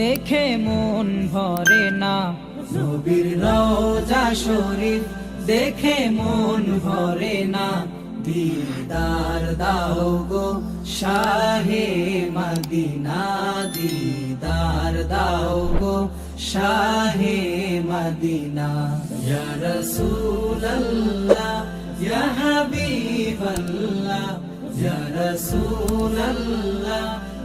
দেখে মন ভরে না। নবীর রওজা শরীফ দেখে মন ভরে না। দিদার দাও গো শাহে মদিনা দিদার দাও গো শাহে মদিনা। ইয়া রাসূলুল্লাহ, ইয়া হাবিবাল্লাহ, ইয়া রাসূলুল্লাহ